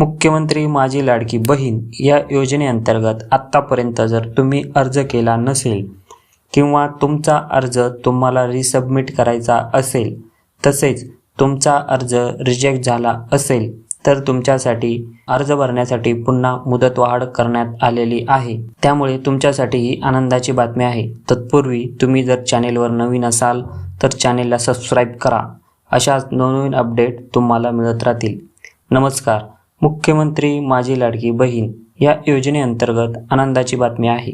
मुख्यमंत्री माझी लाडकी बहीण या योजनेअंतर्गत आत्तापर्यंत जर तुम्ही अर्ज केला नसेल किंवा तुमचा अर्ज तुम्हाला रिसबमिट करायचा असेल तसेच तुमचा अर्ज रिजेक्ट झाला असेल तर तुमच्यासाठी अर्ज भरण्यासाठी पुन्हा मुदतवाढ करण्यात आलेली आहे. त्यामुळे तुमच्यासाठी ही आनंदाची बातमी आहे. तत्पूर्वी तुम्ही जर चॅनेलवर नवीन असाल तर चॅनेलला सबस्क्राईब करा. अशाच नवनवीन अपडेट तुम्हाला मिळत राहतील. नमस्कार. मुख्यमंत्री माझी लाडकी बहीण या योजनेअंतर्गत आनंदाची बातमी आहे.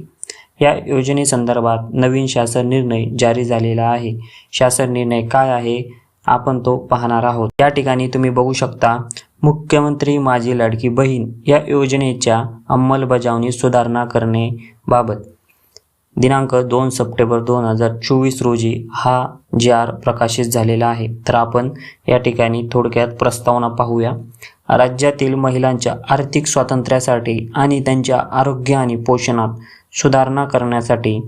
या योजनेसंदर्भात नवीन शासन निर्णय जारी झालेला आहे. शासन निर्णय काय आहे? आपण तो पाहणार आहोत. या ठिकाणी तुम्ही बघू शकता मुख्यमंत्री माझी लाडकी बहीण या योजनेच्या अंमलबजावणी सुधारणा करणे बाबत दिनांक दोन सप्टेंबर दोन हजार चोवीस रोजी हा जी आर प्रकाशित झालेला आहे. तर आपण या ठिकाणी थोडक्यात प्रस्तावना पाहूया. राज्यातील महिलांच्या आर्थिक स्वातंत्र्यासाठी आणि त्यांच्या आरोग्य आणि पोषणात सुधारणा करण्यासाठी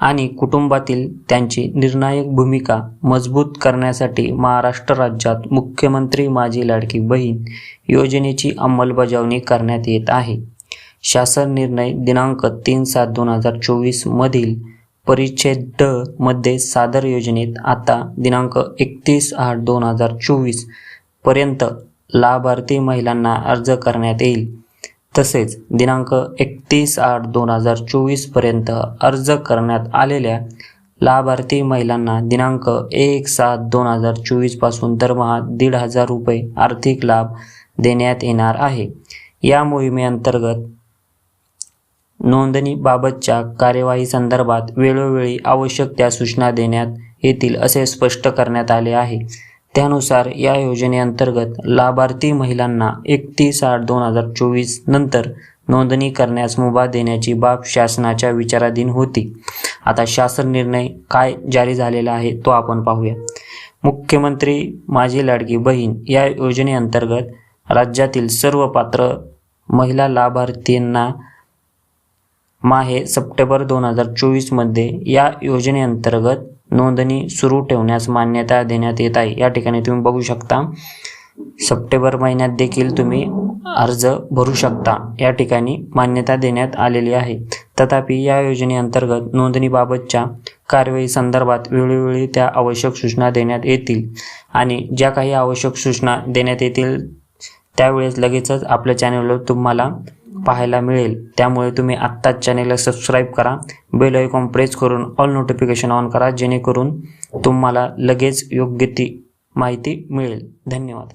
आणि कुटुंबातील त्यांची निर्णायक भूमिका मजबूत करण्यासाठी महाराष्ट्र राज्यात मुख्यमंत्री माझी लाडकी बहीण योजनेची अंमलबजावणी करण्यात येत आहे. शासन निर्णय दिनांक तीन सात दोन हजार चोवीसमधील परिच्छेद ड मध्ये सादर योजनेत आता दिनांक एकतीस आठ दोन हजार चोवीसपर्यंत लाभार्थी महिलांना अर्ज करण्यात येईल. तसेच दिनांक एकतीस आठ दोन हजार चोवीसपर्यंत अर्ज करण्यात आलेल्या लाभार्थी महिलांना दिनांक एक सात दोन हजार चोवीसपासून दरमहा दीड हजार रुपये आर्थिक लाभ देण्यात येणार आहे. या मोहिमेअंतर्गत नोंदणीबाबतच्या कार्यवाहीसंदर्भात वेळोवेळी आवश्यक त्या सूचना देण्यात येतील असे स्पष्ट करण्यात आले आहे. त्यानुसार या योजनेअंतर्गत लाभार्थी महिलांना एकतीस आठ दोन हजार चोवीस नंतर नोंदणी करण्यास मुभा देण्याची बाब शासनाच्या विचाराधीन होती. आता शासन निर्णय काय जारी झालेला आहे तो आपण पाहूया. मुख्यमंत्री माझी लाडकी बहीण या योजनेअंतर्गत राज्यातील सर्व पात्र महिला लाभार्थींना माहे सप्टेंबर दोन हजार चोवीसमध्ये या योजनेअंतर्गत नोंदणी सुरू ठेवण्यास मान्यता देण्यात येत आहे. या ठिकाणी तुम्ही बघू शकता सप्टेंबर महिन्यात देखील तुम्ही अर्ज भरू शकता. या ठिकाणी मान्यता देण्यात आलेली आहे. तथापि या योजनेअंतर्गत नोंदणीबाबतच्या कारवाई संदर्भात वेळोवेळी त्या आवश्यक सूचना देण्यात येतील आणि ज्या काही आवश्यक सूचना देण्यात येतील त्यावेळेस लगेचच आपल्या चॅनलवर तुम्हाला पाहायला मिळेल. त्यामुळे तुम्ही आत्ताच चॅनेलला सबस्क्राईब करा. बेल आयकॉन प्रेस करून ऑल नोटिफिकेशन ऑन करा जेणेकरून तुम्हाला लगेच योग्य ती माहिती मिळेल. धन्यवाद.